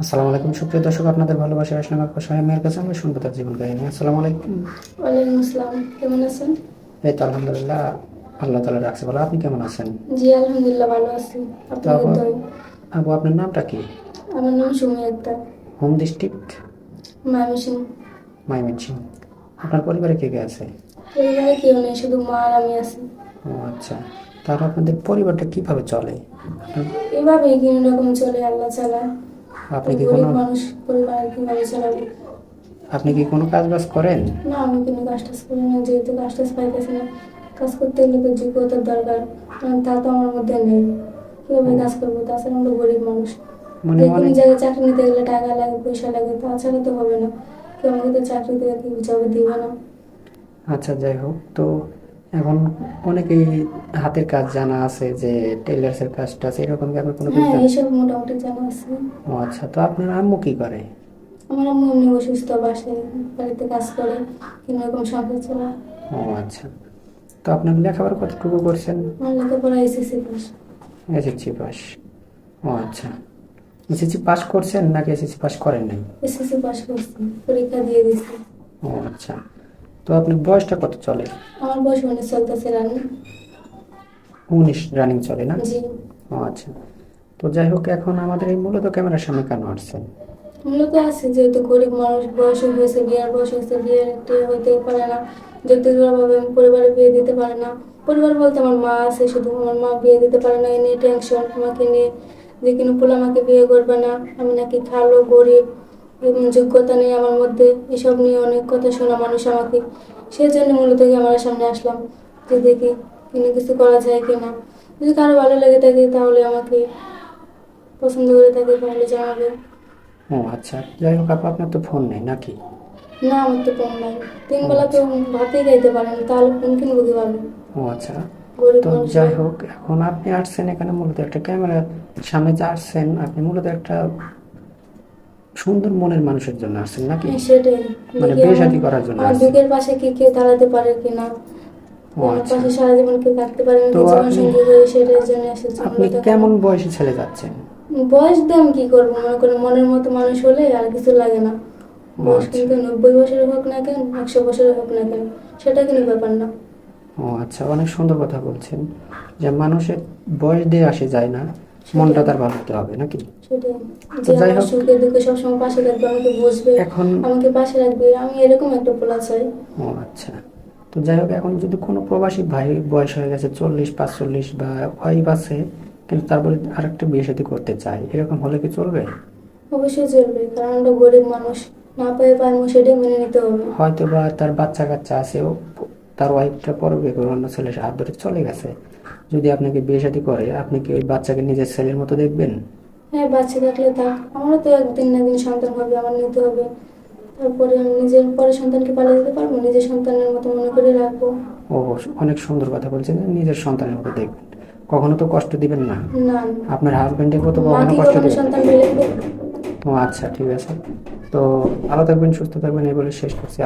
আসসালামু আলাইকুম। সুপ্রিয় দর্শক আপনাদের আসলাম আপনার সহায় মেয়ের কাছে আমরা শুনব তার জীবন কাহিনী। আসসালামু আলাইকুম। ওয়ালাইকুম আসসালাম। কেমন আছেন? এই তো আলহামদুলিল্লাহ আল্লাহ তালা রাখছে। ভালো আপনি কেমন আছেন? জি আলহামদুলিল্লাহ ভালো আছি। আপনার নামটা কি? আমার নাম সুমি আক্তার। Home district? আপনার পরিবারে কে কে আছে? পরিবারে কেউ নেই শুধু মা আর আমি আছি। ও আচ্ছা। তাহলে আপনাদের পরিবারটা কীভাবে চলে? এভাবেই কোন রকম চলে আল্লাহ চালায় আপনি কি কোনো মানুষ পরিবার কীভাবে চালাবে আপনি কি কোনো কাজ বাজ করেন? না আমি কোনো কাজ টাজ করি না যেহেতু কাজ টাজ পাইতেছি না কাজ করতে গেলে তো যোগ্যতার দরকার তা তো আমার মধ্যে নেই। কীভাবে কাজ করব? তাছাড়া আমরা গরিব মানুষ। মানে কোনো জায়গায় চাকরি নিতে গেলে টাকা লাগে পয়সা লাগে তাছাড়া তো হবে না। কেউ আমাকে তো চাকরি কি জবে দিবে না। আচ্ছা যাই হোক। তো এখন অনেকেই হাতের কাজ জানা আছে যে টেলার্সের কাজটা আছে এরকম কি আপনার কোনো কিছু হ্যাঁ জানা? এইসব মোটামুটি জানা আছে। ও আচ্ছা তো আপনার আম্মু কি করে? আমার আম্মু এমনি অসুস্থ বাসে বাড়িতে কাজ করে কোনো রকম সংসার চলা ও আচ্ছা তো আপনার লেখাপড়া কতটুকু করছেন? আমার লেখাপড়া এসএসসি পাস। এসএসসি পাস ও আচ্ছা। এসএসসি পাস করছেন নাকি এসএসসি পাস করেন নাই? এসএসসি পাস করছি পরীক্ষা দিয়ে দিছি ও আচ্ছা। তো আপনার বয়সটা কত চলে? আমার বয়স উনিশ চলতেছে রানি উনিশ রানিং চলে না? জি। ও আচ্ছা। তো যাই হোক এখন আমাদের এই মূলত ক্যামেরার সামনে কেন আসছেন? মূলত আছে যেহেতু গরিব মানুষ বয়স হয়েছে বিয়ার বয়স হয়েছে বিয়ের একটি পারে না। পরিবারে বিয়ে দিতে পারে না। পরিবার বলতে আমার মা আছে শুধু আমার মা বিয়ে দিতে পারে না এই নিয়ে টেনশন আমাকে নিয়ে যে কোনো পোলা আমাকে বিয়ে করবে না। আমি নাকি খালো গরিব যোগ্যতা নেই আমার মধ্যে এসব নিয়ে অনেক কথা শোনা মানুষ আমাকে। সেই জন্য মূলত ক্যামেরার সামনে আসলাম যে দেখি কিনে কিছু করা যায় কিনা। যদি কারও ভালো লেগে থাকে তাহলে আমাকে পছন্দ করে থাকে তাহলে জানাবে। ও আচ্ছা যাই হোক আপু আপনার তো ফোন নেই নাকি? না আমার তো ফোন নাই। তিন বেলা তো ভাতেই খাইতে পারেন তাহলে ফোন কিনবো কীভাবে? ও আচ্ছা তো যাই হোক এখন আপনি আসছেন এখানে মূলত একটা ক্যামেরার সামনে যে আসছেন আপনি মূলত একটা সুন্দর মনের মানুষের জন্য আসছেন নাকি? হ্যাঁ, সেটাই। মানে বিয়ে শাদী করার জন্য আসছেন। দুঃখের পাশে কি কেউ দাঁড়াতে পারে কিনা আচ্ছা। পাশে সারা জীবন কেউ থাকতে পারে তো জীবন আপনি- সঙ্গী হয়ে সেটার জন্য এসেছি। আপনি কেমন বয়সী ছেলে যাচ্ছেন? বয়স দিয়ে আমি কি করব? মনে করেন মনের মতো মানুষ হলে আর কিছু লাগে না। বয়স আচ্ছা। কিন্তু নব্বই বছরের হোক না কেন একশো বছরের হোক না কেন সেটা কোনো ব্যাপার না। ও আচ্ছা অনেক সুন্দর কথা বলছেন। যে মানুষের বয়স দিয়ে আসে যায় না মনটা তার ভালো হতে হবে নাকি? যে আমার সুখে দুঃখে সবসময় পাশে থাকবে আমাকে বুঝবে এখন আমাকে পাশে রাখবে আমি এরকম একটা পোলা চাই। ও আচ্ছা। তো যাই হোক এখন যদি কোনো প্রবাসী ভাই বয়স হয়ে গেছে চল্লিশ পাঁচচল্লিশ বা ওয়াইফ আছে কিন্তু তারপরে আরেকটা বিয়ে সাথে করতে চায় এরকম হলে কি চলবে? অবশ্যই চলবে কারণ আমরা গরিব মানুষ না পেয়ে পারব সেটাই মেনে নিতে হবে। হয়তো বা তার বাচ্চা কাচ্চা আছে তার ওয়াইফটা পরে বিয়ে করে অন্য ছেলের হাত ধরে চলে গেছে। যদি আপনাকে বিয়ে শাদী করে আপনি কি ওই বাচ্চাকে নিজের ছেলের মতো দেখবেন? হ্যাঁ বাচ্চা থাকলে থাক আমারও তো একদিন না একদিন সন্তান হবে আমার নিতে হবে। তারপরে আমি নিজের পরে সন্তানকে পালিয়ে দিতে পারব? নিজের সন্তানের মতো মনে করে রাখব। ও অনেক সুন্দর কথা বলছেন নিজের সন্তানের মতো দেখবেন। কখনো তো কষ্ট দিবেন না। না। আপনার হাজবেন্ডের তো কখনো কষ্ট দিবেন? সন্তান পেলে? ও আচ্ছা ঠিক আছে। তো ভালো থাকবেন সুস্থ থাকবেন এই বলে শেষ করছি।